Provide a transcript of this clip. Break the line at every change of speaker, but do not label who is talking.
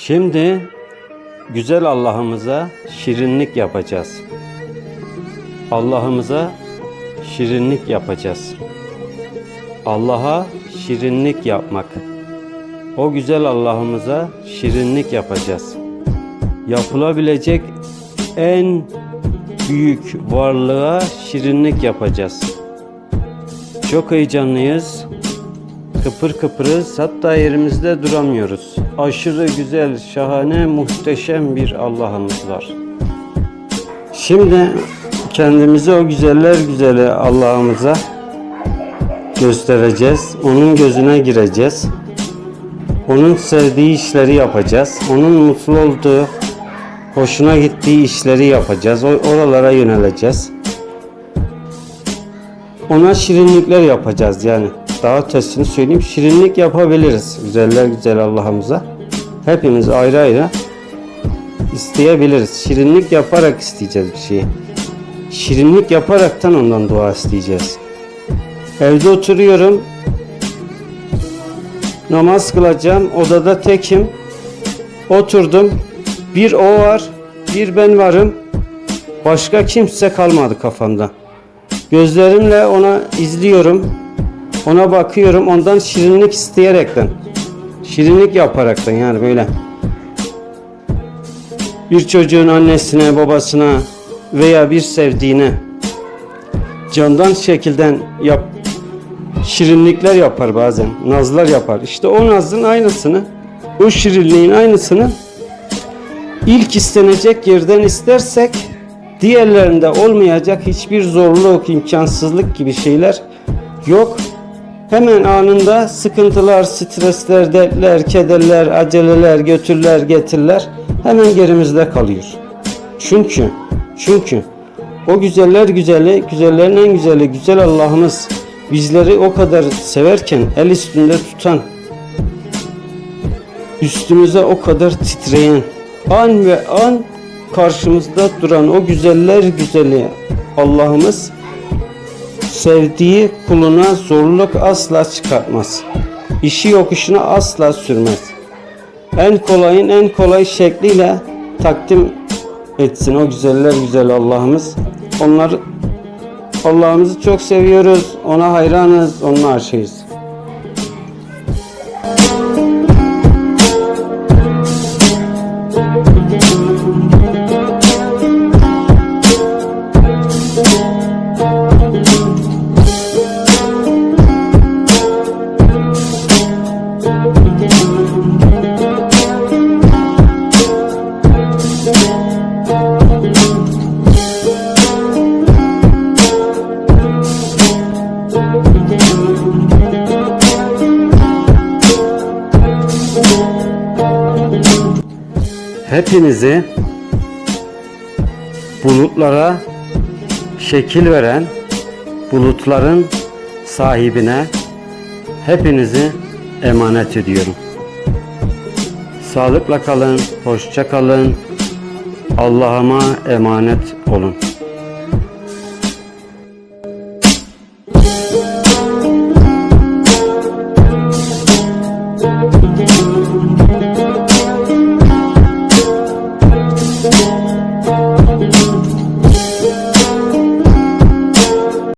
Şimdi güzel Allah'ımıza şirinlik yapacağız. Allah'ımıza şirinlik yapacağız. Allah'a şirinlik yapmak. O güzel Allah'ımıza şirinlik yapacağız. Yapılabilecek en büyük varlığa şirinlik yapacağız. Çok heyecanlıyız. Kıpır kıpırız hatta yerimizde duramıyoruz. Aşırı güzel, şahane, muhteşem bir Allah'ımız var. Şimdi kendimizi o güzeller güzeli Allah'ımıza göstereceğiz. Onun gözüne gireceğiz. Onun sevdiği işleri yapacağız. Onun mutlu olduğu, hoşuna gittiği işleri yapacağız. Oralara yöneleceğiz. Ona şirinlikler yapacağız yani. Daha ötesini söyleyeyim. Şirinlik yapabiliriz. Güzeller güzel Allah'ımıza. Hepimiz ayrı ayrı isteyebiliriz. Şirinlik yaparak isteyeceğiz bir şeyi. Şirinlik yaparaktan ondan dua isteyeceğiz. Evde oturuyorum. Namaz kılacağım. Odada tekim. Oturdum. Bir o var, bir ben varım. Başka kimse kalmadı kafamda. Gözlerimle ona izliyorum. Ona bakıyorum. Ondan şirinlik isteyerekten. Şirinlik yaparaktan yani böyle. Bir çocuğun annesine, babasına veya bir sevdiğine candan şekilden yap şirinlikler yapar bazen. Nazlar yapar. İşte o nazın aynısını, o şirinliğin aynısını ilk istenecek yerden istersek diğerlerinde olmayacak hiçbir zorluk, imkansızlık gibi şeyler yok. Hemen anında sıkıntılar, stresler, dertler, kederler, aceleler, götürler, getirler hemen gerimizde kalıyor. Çünkü, çünkü o güzeller güzeli, güzellerin en güzeli, güzel Allah'ımız bizleri o kadar severken el üstünde tutan, üstümüze o kadar titreyen, an ve an karşımızda duran o güzeller güzeli Allah'ımız sevdiği kuluna zorluk asla çıkartmaz. İşi yokuşuna asla sürmez. En kolayın en kolay şekliyle takdim etsin o güzeller güzel Allah'ımız. Onları Allah'ımızı çok seviyoruz. Ona hayranız. Onunla aşığız. Hepinizi bulutlara şekil veren bulutların sahibine hepinizi emanet ediyorum. Sağlıkla kalın, hoşça kalın. Allah'ıma emanet olun.